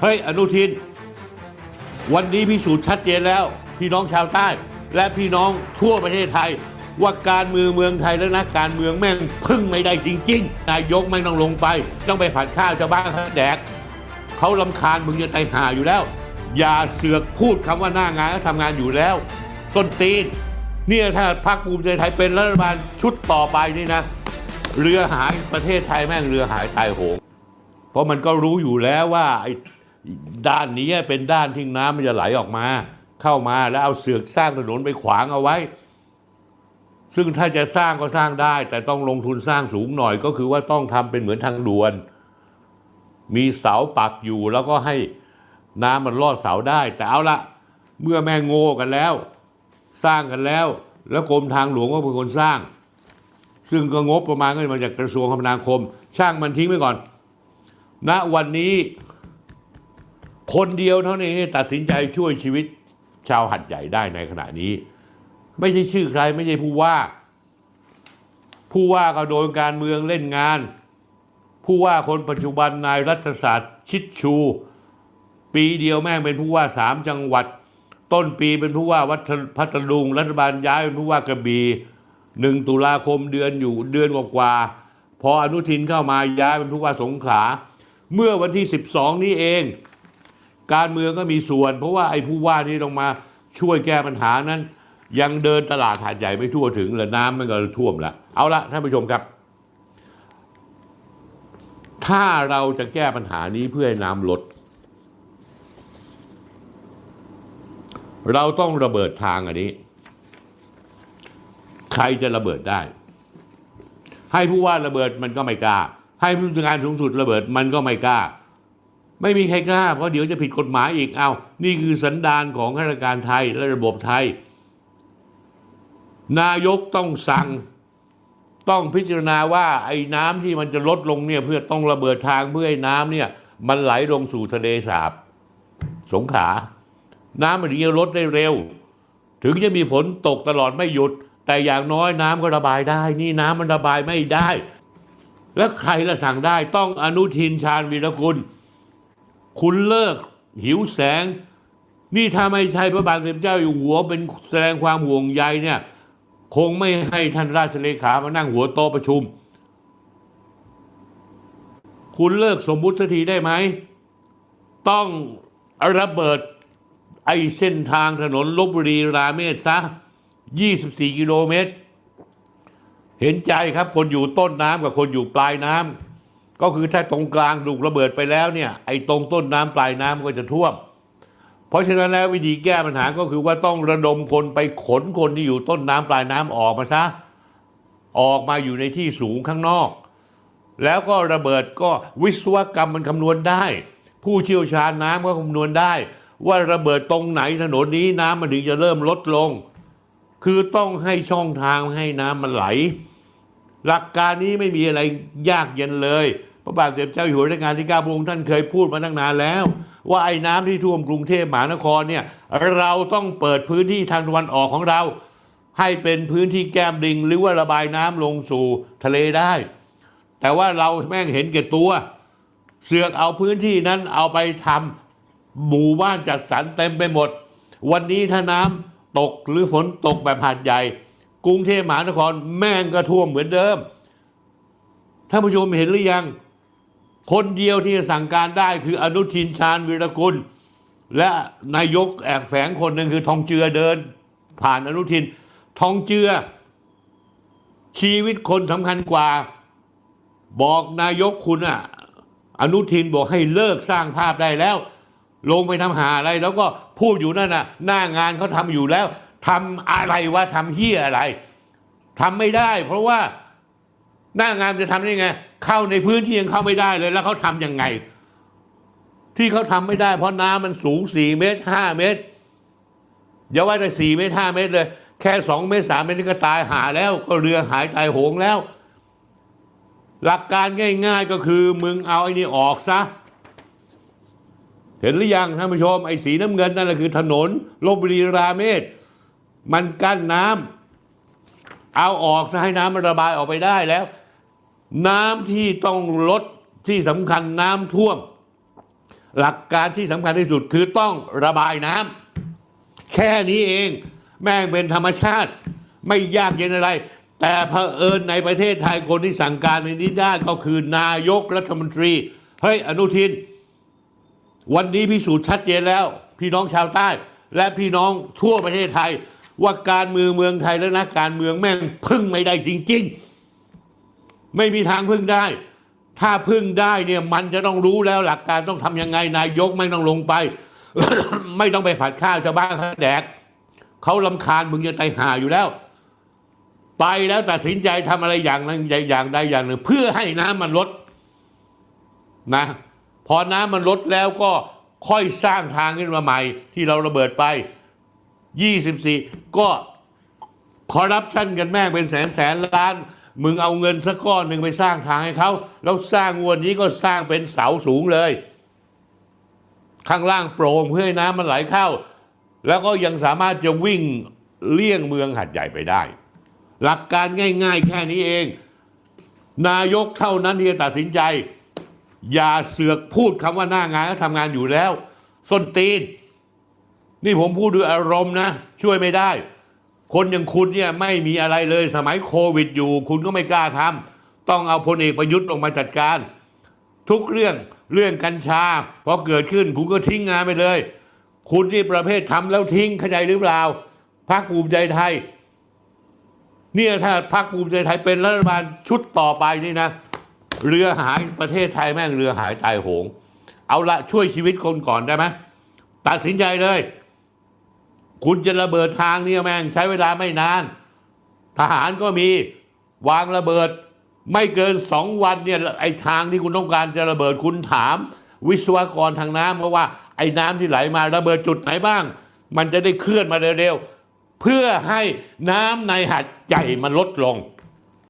เฮ้ย อนุทิน วันนี้พิสูจน์ชัดเจนแล้ว พี่น้องชาวใต้ และพี่น้องทั่วประเทศไทย ว่าการเมืองเมืองไทยและนัการเมืองแม่งพึ่งไม่ได้จริงๆนายกแม่งต้องลงไป ต้องไปผัดข้าวชาวบ้านเขาแดกเขาลำคาญมึงจะไตหาอยู่แล้ว อย่าเสือกพูดคำว่าหน้างานก็ทำงานอยู่แล้วส้นตีนเนี่ยถ้าพรรคภูมิใจไทยเป็นรัฐบาลชุดต่อไปนี่นะ เรือหายประเทศไทยแม่งเรือหายตายโหง เพราะมันก็รู้อยู่แล้วว่าไอ้ ด้านนี้เป็นด้านที่น้ำมันจะไหลออกมา เข้ามาแล้วเอาเสือกสร้างถนนไปขวางเอาไว้ ซึ่งถ้าจะสร้างก็สร้างได้ แต่ต้องลงทุนสร้างสูงหน่อยก็คือว่าต้องทำเป็นเหมือนทางด่วน มีเสาปักอยู่แล้วก็ให้น้ำมันลอดเสาได้ แต่เอาละเมื่อแม่งโง่กันแล้ว สร้างกันแล้ว แล้วกรมทางหลวงก็เป็นคนสร้าง ซึ่งก็งบประมาณก็มาจากกระทรวงคมนาคม ช่างมันทิ้งไว้ก่อนณวันนี้ คนเดียวเท่านี้ตัดสินใจช่วยชีวิตชาวหัดใหญ่ได้ในขณะนี้ ไม่ใช่ชื่อใครไม่ใช่ผู้ว่า ผู้ว่าก็โดนการเมืองเล่นงาน ผู้ว่าคนปัจจุบันนายรัฐศาสตร์ชิดชู ปีเดียวแม่งเป็นผู้ว่าสามจังหวัด ต้นปีเป็นผู้ว่าวัดพัทลุง รัฐบาลย้ายเป็นผู้ว่ากระบี่หนึ่งตุลาคมเดือนอยู่เดือนกว่าๆพออนุทินเข้ามาย้ายเป็นผู้ว่าสงขลาเมื่อวันที่ 12 นี้เอง การเมืองก็มีส่วน เพราะว่าไอ้ผู้ว่าที่ลงมาช่วยแก้ปัญหานั้น ยังเดินตลาดหาดใหญ่ไม่ทั่วถึงเลยน้ำมันก็ท่วมแล้วเอาละท่านผู้ชมครับ ถ้าเราจะแก้ปัญหานี้เพื่อให้น้ำลด เราต้องระเบิดทางอันนี้ ใครจะระเบิดได้ ให้ผู้ว่าระเบิดมันก็ไม่กล้า ให้ผู้จัดการสูงสุดระเบิดมันก็ไม่กล้า ไม่มีใครกล้าเพราะเดี๋ยวจะผิดกฎหมายอีกเอา นี่คือสันดานของข้าราชการไทยและระบบไทย นายกต้องสั่ง ต้องพิจารณาว่าไอ้น้ำที่มันจะลดลงเนี่ยเพื่อต้องระเบิดทางเพื่อให้น้ำเนี่ย มันไหลลงสู่ทะเลสาบ สงขลาน้ำมันถึงจะลดได้เร็ว ถึงจะมีฝนตกตลอดไม่หยุด แต่อย่างน้อยน้ำก็ระบายได้ นี่น้ำมันระบายไม่ได้ แล้วใครละสั่งได้ต้องอนุทินชาญวีรกุล คุณเลิกหิวแสง นี่ถ้าไม่ใช่พระบาทสมเด็จเจ้าอยู่หัวเป็นแสดงความห่วงใยเนี่ย คงไม่ให้ท่านราชเลขามานั่งหัวโตประชุม คุณเลิกสมมุติสักทีได้ไหม ต้องระเบิดไอเส้นทางถนนลบบุรีราเมศซะ 24 กิโลเมตร เห็นใจครับคนอยู่ต้นน้ำกับคนอยู่ปลายน้ำ ก็คือถ้าตรงกลางถูกระเบิดไปแล้วเนี่ยไอ้ตรงต้นน้ำปลายน้ำก็จะท่วม เพราะฉะนั้นแล้ววิธีแก้ปัญหาก็คือว่าต้องระดมคนไปขนคนที่อยู่ต้นน้ำปลายน้ำออกมาซะออกมาอยู่ในที่สูงข้างนอก แล้วก็ระเบิดก็วิศวกรรมมันคำนวณได้ ผู้เชี่ยวชาญน้ำก็คำนวณได้ ว่าระเบิดตรงไหนถนนนี้น้ำมันถึงจะเริ่มลดลง คือต้องให้ช่องทางให้น้ำมันไหล หลักการนี้ไม่มีอะไรยากเย็นเลย ระบาทสมเด็จเจ้าอยู่หัวรัชกาลที่เก้าพระองค์ท่านเคยพูดมาตั้งนานแล้ว ว่าไอ้น้ำที่ท่วมกรุงเทพมหานครเนี่ยเราต้องเปิดพื้นที่ทางตะวันออกของเรา ให้เป็นพื้นที่แก้มลิงหรือว่าระบายน้ำลงสู่ทะเลได้ แต่ว่าเราแม่งเห็นแก่ตัว เสือกเอาพื้นที่นั้นเอาไปทำหมู่บ้านจัดสรรเต็มไปหมด วันนี้ถ้าน้ำตกหรือฝนตกแบบหาดใหญ่ กรุงเทพมหานครแม่งก็ท่วมเหมือนเดิมท่านผู้ชมเห็นหรือยัง คนเดียวที่จะสั่งการได้คืออนุทินชาญวีรกุล และนายกแอบแฝงคนหนึ่งคือทองเจือเดิน ผ่านอนุทิน ทองเจือ ชีวิตคนสำคัญกว่า บอกนายกคุณอะอนุทินบอกให้เลิกสร้างภาพได้แล้ว ลงไปทำหาอะไร แล้วก็พูดอยู่นั่นน่ะ หน้างานเขาทำอยู่แล้วทำอะไรวะทำเฮียอะไรทำไม่ได้ เพราะว่า หน้างานจะทำได้ไง เข้าในพื้นที่ยังเข้าไม่ได้เลย แล้วเขาทำยังไง ที่เขาทำไม่ได้ เพราะน้ำมันสูงสี่เมตรห้าเมตรอย่าว่าแต่สี่เมตรห้าเมตรเลย แค่สองเมตรสามเมตรนี่ก็ตายหาแล้ว ก็เรือหายตายโหงแล้ว หลักการง่าย ๆก็คือมึงเอาไอ้นี่ออกซะเห็นหรือยังท่านผู้ชมไอ้สีน้ำเงินนั่นแหละคือถนนลบบุรีราเมศมันกั้นน้ำเอาออกซะให้น้ำมันระบายออกไปได้แล้ว น้ำที่ต้องลดที่สำคัญน้ำท่วม หลักการที่สำคัญที่สุดคือต้องระบายน้ำแค่นี้เอง แม่งเป็นธรรมชาติ ไม่ยากเย็นอะไร แต่เผอิญในประเทศไทยคนที่สั่งการในนี้ได้ก็คือนายกรัฐมนตรี เฮ้ย อนุทิน วันนี้พิสูจน์ชัดเจนแล้ว พี่น้องชาวใต้ และพี่น้องทั่วประเทศไทย ว่าการเมืองเมืองไทยและนักการเมืองแม่งพึ่งไม่ได้จริง ๆ ไม่มีทางพึ่งได้ ถ้าพึ่งได้เนี่ยมันจะต้องรู้แล้วหลักการต้องทำยังไงนายกไม่ต้องลงไป ไม่ต้องไปผัดข้าวชาวบ้านเขาแดกเขาลำคาญมึงจะตายหาอยู่แล้ว ไปแล้วตัดสินใจทำอะไรอย่างนั้นอย่างใดอย่างหนึ่ง เพื่อให้น้ำมันลดนะ พอน้ำมันลดแล้วก็ค่อยสร้างทางขึ้นมาใหม่ ที่เราระเบิดไป 24 ก็คอร์รัปชันกันแม่งเป็นแสนแสนล้าน มึงเอาเงินสักก้อนหนึ่งไปสร้างทางให้เขาแล้วสร้างงวนนี้ก็สร้างเป็นเสาสูงเลย ข้างล่างโปร่งเพื่อให้น้ำมันไหลเข้า แล้วก็ยังสามารถจะวิ่งเลี่ยงเมืองหัดใหญ่ไปได้ หลักการง่าย ๆ แค่นี้เอง นายกเท่านั้นที่จะตัดสินใจ อย่าเสือกพูดคำว่าหน้างานก็ทำงานอยู่แล้วส้นตีน นี่ผมพูดด้วยอารมณ์นะ ช่วยไม่ได้ คนอย่างคุณเนี่ยไม่มีอะไรเลยสมัยโควิดอยู่ คุณก็ไม่กล้าทำต้องเอาพลเอกประยุทธ์ลงมาจัดการ ทุกเรื่องเรื่องกัญชาพอเกิดขึ้นคุณก็ทิ้งงานไปเลย คุณนี่ประเภททำแล้วทิ้งเข้าใจหรือเปล่าพรรคภูมิใจไทย เนี่ยถ้าพรรคภูมิใจไทยเป็นรัฐบาลชุดต่อไปนี่นะ เรือหายประเทศไทยแม่งเรือหายตายโหง เอาละช่วยชีวิตคนก่อนได้ไหมตัดสินใจเลย คุณจะระเบิดทางเนี่ยแม่งใช้เวลาไม่นาน ทหารก็มีวางระเบิด ไม่เกินสองวันเนี่ยไอ้ทางที่คุณต้องการจะระเบิดคุณถาม วิศวกรทางน้ำเพราะว่า ไอ้น้ำที่ไหลมาระเบิดจุดไหนบ้าง มันจะได้เคลื่อนมาเร็วๆเพื่อให้น้ำในหัดใหญ่มันลดลง